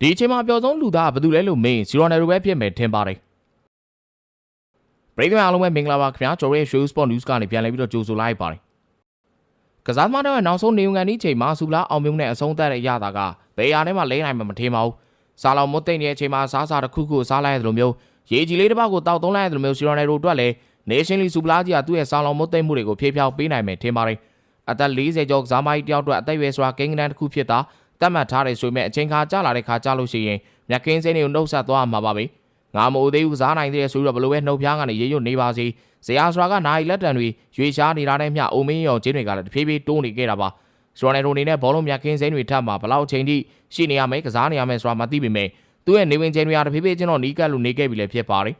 ဒီအချိန်မှာအပျော်ဆုံးလူသားကဘယ်သူလဲလို့မေးရင်စီရိုနယ်ရိုပဲဖြစ်မယ်ထင်ပါတယ်ပရိသတ်အားလုံးပဲမင်္ဂလာပါခင်ဗျာကျွန်တော်ရဲ့ Show Sport News ကနေပြန်လည်ပြီးတော့ကြိုဆိုလိုက်ပါတယ်ကစားသမားတွေနောက်ဆုံးနေုံကန်ဒီချိန်မှာစူလာအောင်မြုံနဲ့အဆုံးသတ်တဲ့အရသာကဘယ်ရာထဲမှာလဲနိုင်မှာမထင်ပါဘူးစားလောင်မွတ်သိမ့်တဲ့အချိန်မှာစားစားတစ်ခုခုစားလိုက်ရသလိုမျိုးရေကြီးလေးတစ်ပေါက်ကိုတောက်သုံးလိုက်ရသလိုမျိုးစီရိုနယ်ရိုအတွက်လည်း Nation League စူပလာကြီးကသူ့ရဲ့စားလောင်မွတ်သိမ့်မှုတွေကိုဖြေးဖြောင်းပေးနိုင်မယ်ထင်ပါတယ်အသက်40ကျော်ကစားမကြီးတယောက်အတွက်အသက်အရွယ်ဆိုတာကိန်းဂဏန်းတစ်ခုဖြစ်တာ တတ်မှတ်ထားတယ်ဆိုပေမဲ့အချိန်ခါကြာလာတဲ့ခါကြာလို့ရှိရင်မြက်ကင်းစင်းတွေကိုနှုတ်ဆက်သွားမှာပါပဲငါမို့သေးဘူးကစားနိုင်သေးတယ်ဆိုပြီးတော့ဘလို့ပဲနှုတ်ဖျားကနေရေရွတ်နေပါစေဇရာဆိုတာကနိုင်လက်တံတွေရွေရှားနေတာနဲ့မျှအိုမင်းရောချင်းတွေကလည်းတဖြည်းဖြည်းတိုးနေခဲ့တာပါစရိုနယ်ရိုအနေနဲ့ဘောလုံးမြက်ကင်းစင်းတွေထပ်မှာဘလောက်အချိန်ထိရှိနေရမယ်ကစားနေရမယ်ဆိုတာမသိပေမဲ့သူ့ရဲ့နေဝင်ချိန်တွေကတဖြည်းဖြည်းချင်းတော့နီးကပ်လို့နေခဲ့ပြီလည်းဖြစ်ပါတယ်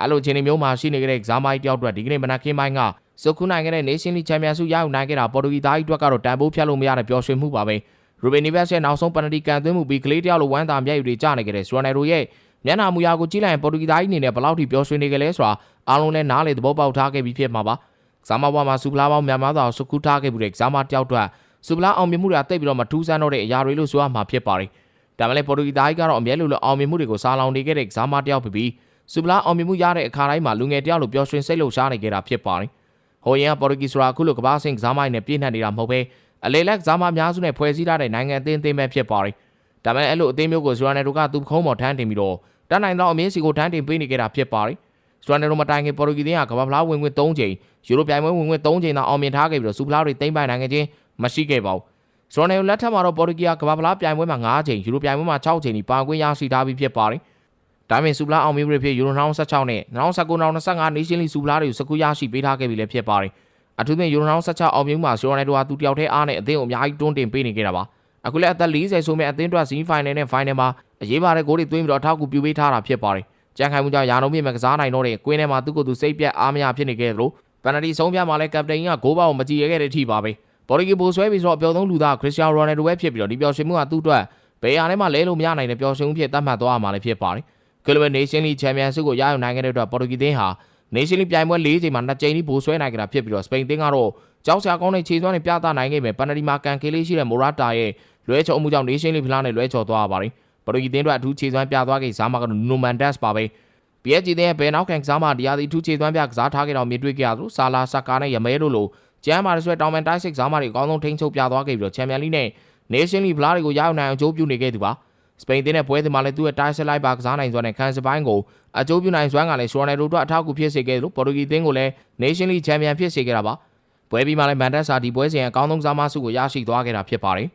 အဲ့လိုချိန်တွေမျိုးမှာရှိနေကြတဲ့ကစားမကြီးတယောက်အတွက်ဒီကနေ့မနက်ခင်းပိုင်းကစုခုနိုင်ခဲ့တဲ့ Nation League Champions ဆုရယူနိုင်ခဲ့တာပေါ်တူဂီသားကြီးအတွက်ကတော့တန်ဖိုးဖြတ်လို့မရတဲ့ပျော်ရွှင်မှုပါပဲ။ Ruben Neves ရဲ့နောက်ဆုံးပန်နတီကန်သွင်းမှုပြီးကလေးတယောက်လိုဝမ်းသာမျက်ရည်တွေကျနေကြတဲ့ Ronaldo ရဲ့မျက်နှာမူရာကိုကြည့်လိုက်ရင်ပေါ်တူဂီသားကြီးအနေနဲ့ဘယ်လောက်ထိပျော်ရွှင်နေကြလဲဆိုတာအားလုံးလည်းနားလေသဘောပေါက်ထားခဲ့ပြီးဖြစ်မှာပါ။ကစားမဘွားမှာစူပလာပေါင်းများများစွာစုခုထားခဲ့မှုတဲ့ကစားမတယောက်အတွက်စူပလာအောင်မြင်မှုတွေတိတ်ပြီးတော့မထူးဆန်းတော့တဲ့အရာတွေလို့ဆိုရမှာဖြစ်ပါတယ်။ဒါမှလည်းပေါ်တူဂီသားကြီးကတော့အမြဲလိုလိုအောင်မြင်မှုတွေကိုစားလောင်နေခဲ့တဲ့ကစားမတယောက်ဖြစ်ပြီးစူပလာအောင်မြင်မှုရတဲ့အခါတိုင်းမှာလူငယ်တယောက်လိုပျော်ရွှင်စိတ်လှုပ်ရှားနေကြတာဖြစ်ပါတယ်။ဟိုရင်ကပေါ်တူဂီဆိုတာအခုလိုကမ္ဘာ့ဆင့်ကစားမတွေနဲ့ပြည့်နှက်နေတာမဟုတ်ဘဲ အလေလက်ကစားမအများစုနဲ့ဖွဲ့စည်းထားတဲ့နိုင်ငံအသင်းအသင်းပဲဖြစ်ပါတယ်။ဒါပေမဲ့အဲ့လိုအသင်းမျိုးကိုဇူရနယ်တို့ကသူ့ခုံးပေါ်ထမ်းတင်ပြီးတော့တန်းနိုင်သောအမင်းစီကိုထမ်းတင်ပေးနေကြတာဖြစ်ပါတယ်။ဇူရနယ်တို့မတိုင်ခင်ပေါ်တူဂီသင်းကကမ္ဘာဖလားဝင်ဝင်3ချိန်ယူရိုပြိုင်ပွဲဝင်ဝင်3ချိန်သာအောင်မြင်ထားခဲ့ပြီးတော့စူဖလားတွေသိမ်းပိုင်နိုင်ခဲ့ခြင်းမရှိခဲ့ပါဘူး။ဇူရနယ်လက်ထက်မှာတော့ပေါ်တူဂီကကမ္ဘာဖလားပြိုင်ပွဲမှာ9ချိန်ယူရိုပြိုင်ပွဲမှာ6ချိန်ဒီပါခွင့်ရရှိထားပြီးဖြစ်ပါတယ်။ဒါပေမဲ့စူဖလားအောင်မြင်မှုတွေဖြစ်ယူရို2016နဲ့2019-2025 Nation League စူဖလားတွေကိုစကူရရှိပေးထားခဲ့ပြီလည်းဖြစ်ပါတယ်။ အထူးသဖြင့်ယူရို2016အောင်မြင်မှုမှာဇူရနယ်တို့ကသူတယောက်တည်းအားနဲ့အသင်းကိုအများကြီးတွန်းတင်ပေးနေခဲ့တာပါ။အခုလည်းအသက်40ဆိုမဲ့အသင်းအတွက်ဇီးဖိုင်နယ်နဲ့ဖိုင်နယ်မှာအရေးပါတဲ့ဂိုးတွေသွင်းပြီးတော့အထောက်အကူပြုပေးထားတာဖြစ်ပါတယ်။ကြံခိုင်မှုကြောင့်ရာနှုန်းမြင့်မဲ့ကစားနိုင်တော့တဲ့ကွင်းထဲမှာသူ့ကိုယ်သူစိတ်ပြတ်အားမရဖြစ်နေခဲ့သလိုပန်နတီဆုံးပြမှာလည်းကပတိန်ကဂိုးပေါက်ကိုမကြည့်ရခဲ့တဲ့အထိပါပဲ။ဘော်လီကီပိုဆွဲပြီးဆိုတော့အပျော်ဆုံးလူသားခရစ္စတီယာနိုရိုနယ်ဒိုပဲဖြစ်ပြီးတော့ဒီပျော်ရွှင်မှုကသူ့အတွက်ဘယ်ရာထဲမှာလဲလို့မရနိုင်တဲ့ပျော်ရွှင်မှုဖြစ်သတ်မှတ်သွားမှာလည်းဖြစ်ပါတယ်။ကလစ်နေရှင်လီချန်ပီယံဆုကိုရယူနိုင်ခဲ့တဲ့အတွက်ပေါ်တူဂီသင်းဟာ နေရှင်လီပြိုင်ပွဲ၄ချိန်မှာနှစ်ချိန်ထိဘိုးဆွဲနိုင်ကြတာဖြစ်ပြီးတော့စပိန်သင်းကတော့ကြောက်စရာကောင်းတဲ့ခြေစွမ်းတွေပြသနိုင်ခဲ့ပေမဲ့ပန်နတီမာကန်ကေလေးရှိတဲ့မိုရာတာရဲ့လွဲချော်မှုကြောင့်နေရှင်လီဖလားနဲ့လွဲချော်သွားပါတယ်။ပေါ်တူဂီသင်းတို့အထူးခြေစွမ်းပြသွားခဲ့စားမှာကတော့နိုမန်ဒက်စ်ပါပဲ။ PSG တဲ့ဘယ်နောက်ခံကစားမှတရားသည်ထူးခြေသွမ်းပြကစားထားခဲ့တော့မြင်တွေ့ခဲ့ရသလိုဆာလာဆာကာနဲ့ယမဲတို့လိုကျမ်းမာတဲ့ဆွဲတောင်မန်တိုက်စစ်ကစားမှတွေအကောင်းဆုံးထိန်းချုပ်ပြသွားခဲ့ပြီးတော့ချန်ပီယံလိနဲ့ Nation League ဖလားတွေကိုရယူနိုင်အောင်အကျိုးပြုနေခဲ့သူပါ စပိန်တင်းနဲ့ပွဲစဉ်မှာလည်းသူ့ရဲ့တိုက်စစ်လိုက်ပါကစားနိုင်စွမ်းနဲ့ခန်းစပိုင်းကိုအကျိုးပြုနိုင်စွမ်းကလည်းဆိုနယ်ရိုတို့အထောက်အကူဖြစ်စေခဲ့သလိုပေါ်တူဂီတင်းကိုလည်း Nation League ချန်ပီယံဖြစ်စေခဲ့တာပါပွဲပြီးမှလည်းမန်တက်ဆာဒီပွဲစဉ်အကောင်းဆုံးကစားမဆုကိုရရှိသွားခဲ့တာဖြစ်ပါတယ်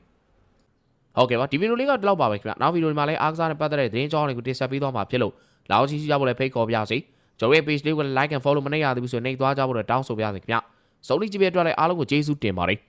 ဟုတ်ကဲ့ပါဒီဗီဒီယိုလေးကဒီလောက်ပါပဲခင်ဗျနောက်ဗီဒီယိုဒီမှာလည်းအားကစားနဲ့ပတ်သက်တဲ့သတင်းကြောင်းတွေကိုတင်ဆက်ပေးသွားမှာဖြစ်လို့လောက်ရှိရှိကြဖို့လည်းဖိတ်ခေါ်ပါရစေကျွန်တော်ရဲ့ page လေးကို like and follow မနေရသေးဘူးဆိုရင်နှိပ်သွားကြဖို့လည်းတောင်းဆိုပါရစေခင်ဗျစုံလီကြည့်ပြတဲ့အတွက်လည်းအားလုံးကိုကျေးဇူးတင်ပါတယ်